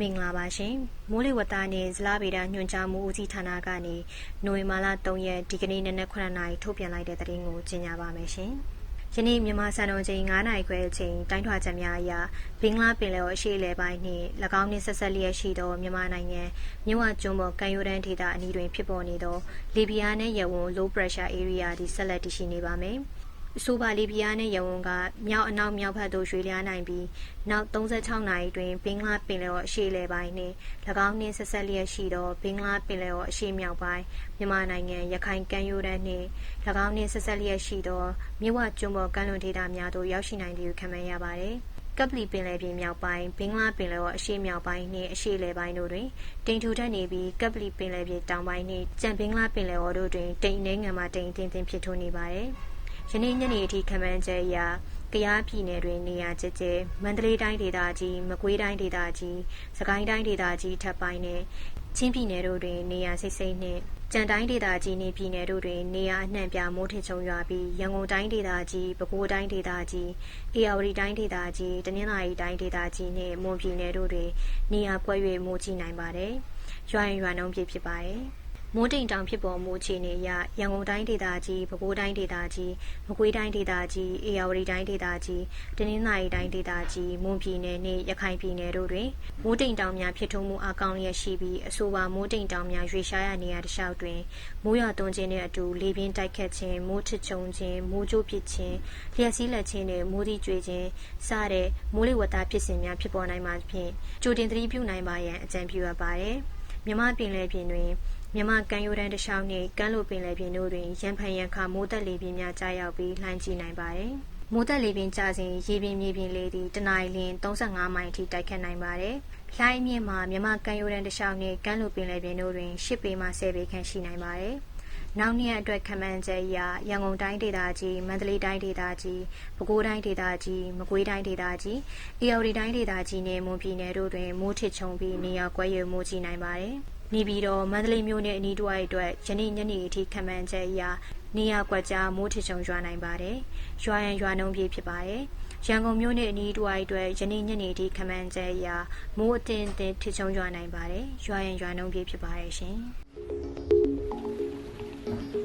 မင်္ဂလာပါရှင်မိုးလေဝသနဲ့ဇလားဗေဒညွှန်ကြားမှုဦးစီးဌာနကနေနိုဝင်ဘာလ3ရက်ဒီကနေ့နနက်9:00နာရီထုတ်ပြန်လိုက်တဲ့သတင်းကိုကြေညာပါမယ်ရှင်ယနေ့မြန်မာစံတော်ချိန်9:00နာရီခွဲအချိန်တိုင်းထွာချက်များအရဘင်္ဂလားပင်လယ်ော်အရှေ့အလယ်ပိုင်းနှင့်၎င်းနှင့်ဆက်ဆက်လျက်ရှိသောမြန်မာနိုင်ငံမြဝကျွန်းပေါ်ကမ်းရိုးတန်းဒေသအနီးတွင်ဖြစ်ပေါ်နေသောလီဘီယာနှင့်ယဝန် low pressure area သည်ဆက်လက်တည်ရှိနေပါမယ် အဆိုပါလီဘီယာနဲ့ယဝန်ကမြောက်အနောက်မြောက်ဘက်သို့ရွှေ့လျားနိုင်ပြီးနောက်36နာရီတွင်ဘင်္ဂလားပင်လယ်ော်အရှေ့လယ်ပိုင်းနှင့်၎င်းနှင့်ဆက်ဆက်လျက်ရှိသောဘင်္ဂလားပင်လယ်ော်အရှေ့မြောက်ပိုင်းမြန်မာနိုင်ငံရခိုင်ကမ်းရိုးတန်းနှင့်၎င်းနှင့်ဆက်ဆက်လျက်ရှိသောမြဝကျွန်းပေါ်ကမ်းလွန်ဒေသများသို့ရောက်ရှိနိုင်သည်ဟုခန့်မှန်းရပါသည်ကပလီပင်လယ်ပြင်မြောက်ပိုင်းဘင်္ဂလားပင်လယ်ော်အရှေ့မြောက်ပိုင်းနှင့်အရှေ့လယ်ပိုင်းတို့တွင်တိမ်ထူထပ်နေပြီးကပလီပင်လယ်ပြင်တောင်ပိုင်းနှင့်ကြံဘင်္ဂလားပင်လယ်ော်တို့တွင်တိမ်နှဲငံမှတိမ်အထင်းထင်းဖြစ်ထွန်းနေပါသည် ယနေ့ညနေအထိခန့်မှန်းချက်အရကယားပြည်နယ်တွင်နေရာကျကျမန္တလေးတိုင်းဒေသကြီးမကွေးတိုင်းဒေသကြီးစကိုင်းတိုင်းဒေသကြီးထပ်ပိုင်းနှင့်ချင်းပြည်နယ်တို့တွင်နေရာစိတ်စိတ်နှင့်ကြံတိုင်းဒေသကြီးနှင့်ပြည်နယ်တို့တွင်နေရာအနှံ့ပြမိုးထစ်ချုံရွာပြီးရန်ကုန်တိုင်းဒေသကြီးပဲခူးတိုင်းဒေသကြီးအေရဝတီတိုင်းဒေသကြီးတနင်္သာရီတိုင်းဒေသကြီးနှင့်မွန်ပြည်နယ်တို့တွင်နေရာကွက်၍မိုးကြီးနိုင်ပါသည်ရွာရင်ရွာနှုံးပြည့်ဖြစ်ပါသည် မိုးတိမ်တောင်ဖြစ်ပေါ်မှုအခြေအနေအရရန်ကုန်တိုင်းဒေသကြီးပဲခူးတိုင်းဒေသကြီးမကွေးတိုင်းဒေသကြီးအေရဝတီတိုင်းဒေသကြီးတနင်္သာရီတိုင်းဒေသကြီးမွန်ပြည်နယ်နှင့်ရခိုင်ပြည်နယ်တို့တွင်မိုးတိမ်တောင်များဖြစ်ထွန်းမှုအကောင်းလျက်ရှိပြီးအဆိုပါမိုးတိမ်တောင်များရွေရှားရနေရာတစ်လျှောက်တွင်မိုးရွာသွန်းခြင်းနှင့်အတူလေပြင်းတိုက်ခတ်ခြင်းမိုးထစ်ချုံခြင်းမိုးကြိုးပစ်ခြင်းလျှက်စီးလက်ခြင်းနှင့်မိုးသီးကျွေခြင်းစတဲ့မိုးလေဝသဖြစ်စဉ်များဖြစ်ပေါ်နိုင်မှာဖြင့်ကြိုတင်သတိပြုနိုင်ပါရန်အကြံပြုအပ်ပါတယ်မြမပင်လယ်ပြင်တွင် မြမကမ်းရိုးတန်းတစ်လျှောက်နှင့် ကမ်းလိုပင်လယ်ပြင်တို့တွင်ရန်ဖန်ရန်ခါ မိုးတက်လေပြင်းများကြားရောက်ပြီး လှမ်းကြည့်နိုင်ပါတယ်။မိုးတက်လေပြင်းကျစဉ် ရေပြင် မြေပြင်လေသည်တနအီလ35မိုင်အထိ တိုက်ခတ်နိုင်ပါတယ်။လှိုင်းမြင့်မှာ မြမကမ်းရိုးတန်းတစ်လျှောက်နှင့် ကမ်းလိုပင်လယ်ပြင်တို့တွင်10ပေမှ10ပေခန့် ရှိနိုင်ပါတယ်။နောက်နှစ်အတွက်ခမန်းချက်အရ ရန်ကုန်တိုင်းဒေသကြီး မန္တလေးတိုင်းဒေသကြီး ပဲခူးတိုင်းဒေသကြီး မကွေးတိုင်းဒေသကြီးအေရဝတီတိုင်းဒေသကြီးနဲ့မွန်ပြည်နယ်တို့တွင် မိုးထစ်ချုံပြီး နေရာကွက်ရွမိုးကြီးနိုင်ပါတယ်နေပြီးတော့မန္တလေးမြို့နဲ့အနီးတစ်ဝိုက်အတွက်ယနေ့ညနေအထိခံမှန်းချက်အရနေရာကွက်ကြားမိုးထချုံရွာနိုင်ပါတယ်။ရွာရန်ရွာနှုံးပြေးဖြစ်ပါတယ်။ရန်ကုန်မြို့နဲ့အနီးတစ်ဝိုက်အတွက်ယနေ့ညနေအထိခံမှန်းချက်အရမိုးအတင်းအတင်းထချုံရွာနိုင်ပါတယ်။ရွာရန်ရွာနှုံးပြေးဖြစ်ပါတယ်ရှင်။